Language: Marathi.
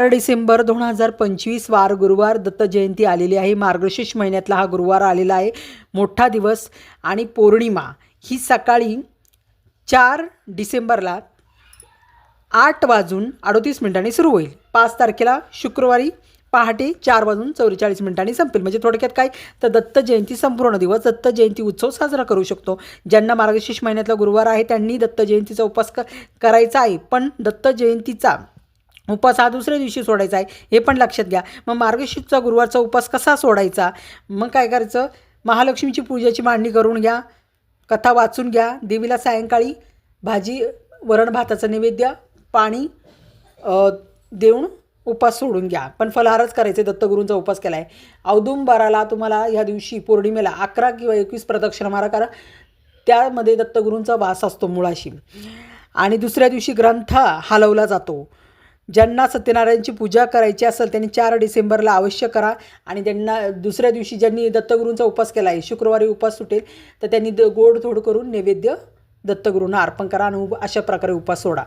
चार डिसेंबर दोन हजार पंचवीस वार गुरुवार दत्त जयंती आलेली आहे. मार्गशीर्ष महिन्यातला हा गुरुवार आलेला आहे. मोठा दिवस आणि पौर्णिमा ही सकाळी चार डिसेंबरला आठ वाजून अडोतीस मिनिटांनी सुरू होईल. पाच तारखेला शुक्रवारी पहाटे चार वाजून चौवेचाळीस मिनिटांनी संपेल. म्हणजे थोडक्यात काय? तर दत्त जयंती संपूर्ण दिवस दत्त जयंती उत्सव साजरा करू शकतो. ज्यांना मार्गशीर्ष महिन्यातला गुरुवार आहे त्यांनी दत्त जयंतीचा उपास क करायचा आहे. पण दत्त जयंतीचा उपवास हा दुसऱ्या दिवशी सोडायचा आहे. हे पण लक्षात घ्या. मग मार्गशीर्षचा गुरुवारचा उपवास कसा सोडायचा? मग काय करायचं? महालक्ष्मीची पूजेची मांडणी करून घ्या. कथा वाचून घ्या. देवीला सायंकाळी भाजी वरण भाताचं नैवेद्य पाणी देऊन उपास सोडून घ्या. पण फलाहारच करायचे. दत्तगुरूंचा उपास केला आहे औदुंबराला तुम्हाला ह्या दिवशी पौर्णिमेला अकरा किंवा एकवीस प्रदक्षिणा मारा करा. त्यामध्ये दत्तगुरूंचा वास असतो मुळाशी. आणि दुसऱ्या दिवशी ग्रंथ हलवला जातो. ज्यांना सत्यनारायणची पूजा करायची असेल त्यांनी चार डिसेंबरला अवश्य करा. आणि त्यांना दुसऱ्या दिवशी ज्यांनी दत्तगुरूंचा उपास केला आहे शुक्रवारी उपास सुटेल तर त्यांनी द गोड थोड करून नैवेद्य दत्तगुरूंना अर्पण करा आणि अशा प्रकारे उपास सोडा.